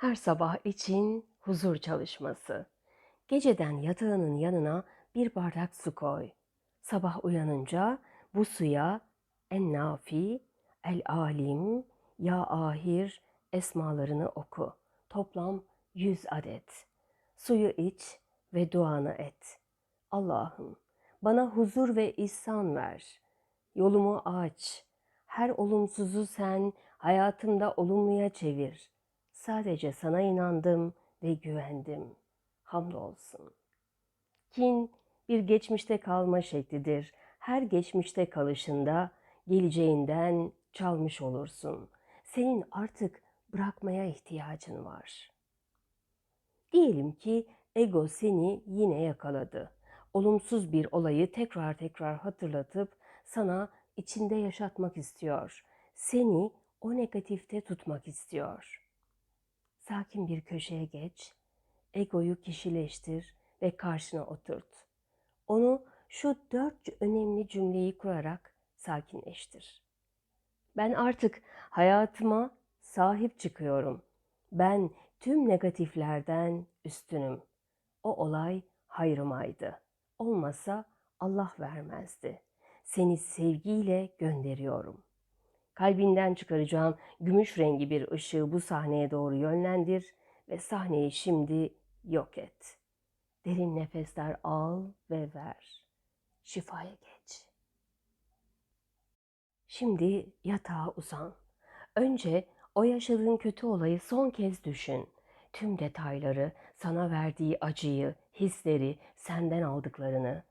Her sabah için huzur çalışması. Geceden yatağının yanına bir bardak su koy. Sabah uyanınca bu suya en nafi, el alim, ya ahir esmalarını oku. Toplam 100 adet. Suyu iç ve duanı et. Allah'ım bana huzur ve ihsan ver. Yolumu aç. Her olumsuzu sen hayatımda olumluya çevir. Sadece sana inandım ve güvendim. Hamdolsun. Kin bir geçmişte kalma şeklidir. Her geçmişte kalışında geleceğinden çalmış olursun. Senin artık bırakmaya ihtiyacın var. Diyelim ki ego seni yine yakaladı. Olumsuz bir olayı tekrar tekrar hatırlatıp sana içinde yaşatmak istiyor. Seni o negatifte tutmak istiyor. Sakin bir köşeye geç, egoyu kişileştir ve karşına oturt. Onu şu dört önemli cümleyi kurarak sakinleştir. Ben artık hayatıma sahip çıkıyorum. Ben tüm negatiflerden üstünüm. O olay hayrımaydı. Olmasa Allah vermezdi. Seni sevgiyle gönderiyorum. Kalbinden çıkaracağım gümüş rengi bir ışığı bu sahneye doğru yönlendir ve sahneyi şimdi yok et. Derin nefesler al ve ver. Şifaya geç. Şimdi yatağa uzan. Önce o yaşadığın kötü olayı son kez düşün. Tüm detayları, sana verdiği acıyı, hisleri, senden aldıklarını.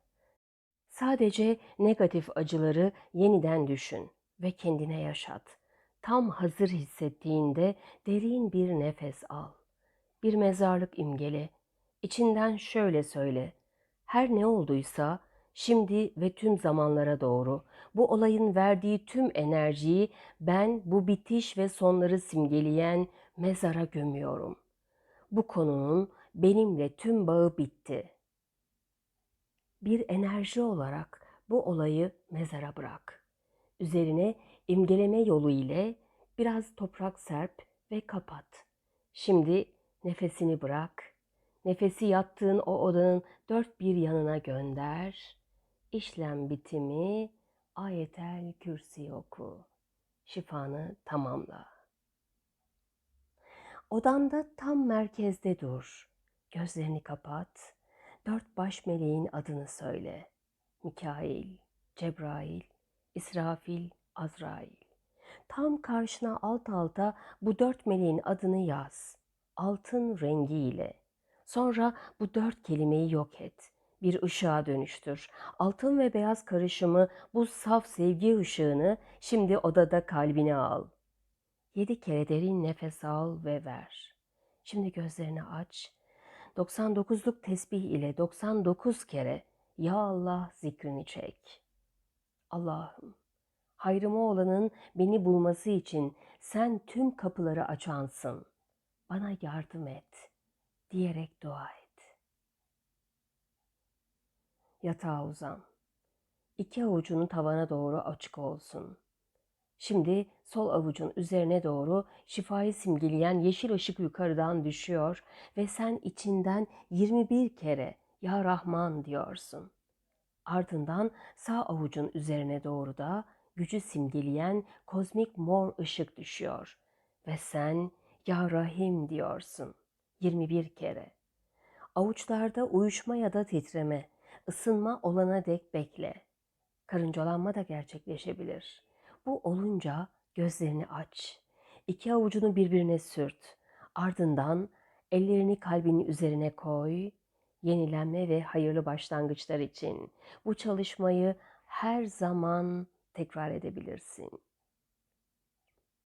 Sadece negatif acıları yeniden düşün ve kendine yaşat. Tam hazır hissettiğinde derin bir nefes al. Bir mezarlık imgeli. İçinden şöyle söyle. Her ne olduysa şimdi ve tüm zamanlara doğru bu olayın verdiği tüm enerjiyi ben bu bitiş ve sonları simgeleyen mezara gömüyorum. Bu konunun benimle tüm bağı bitti. Bir enerji olarak bu olayı mezara bırak. Üzerine imgeleme yolu ile biraz toprak serp ve kapat. Şimdi nefesini bırak. Nefesi yattığın o odanın dört bir yanına gönder. İşlem bitimi ayetel kürsi oku. Şifanı tamamla. Odanda tam merkezde dur. Gözlerini kapat. Dört baş meleğin adını söyle. Mikail, Cebrail, İsrafil, Azrail. Tam karşına alt alta bu dört meleğin adını yaz. Altın rengiyle. Sonra bu dört kelimeyi yok et. Bir ışığa dönüştür. Altın ve beyaz karışımı bu saf sevgi ışığını şimdi odada kalbine al. Yedi kere derin nefes al ve ver. Şimdi gözlerini aç. 99'luk tesbih ile 99 kere Ya Allah zikrini çek. Allah'ım hayrıma olanın beni bulması için sen tüm kapıları açansın. Bana yardım et diyerek dua et. Yatağa uzan. İki avucunu tavana doğru açık olsun. Şimdi sol avucun üzerine doğru şifayı simgeleyen yeşil ışık yukarıdan düşüyor ve sen içinden 21 kere Ya Rahman diyorsun. Ardından sağ avucun üzerine doğru da gücü simgeleyen kozmik mor ışık düşüyor ve sen Ya Rahim diyorsun 21 kere. Avuçlarda uyuşma ya da titreme, ısınma olana dek bekle. Karıncalanma da gerçekleşebilir. Bu olunca gözlerini aç. İki avucunu birbirine sürt. Ardından ellerini kalbinin üzerine koy. Yenilenme ve hayırlı başlangıçlar için bu çalışmayı her zaman tekrar edebilirsin.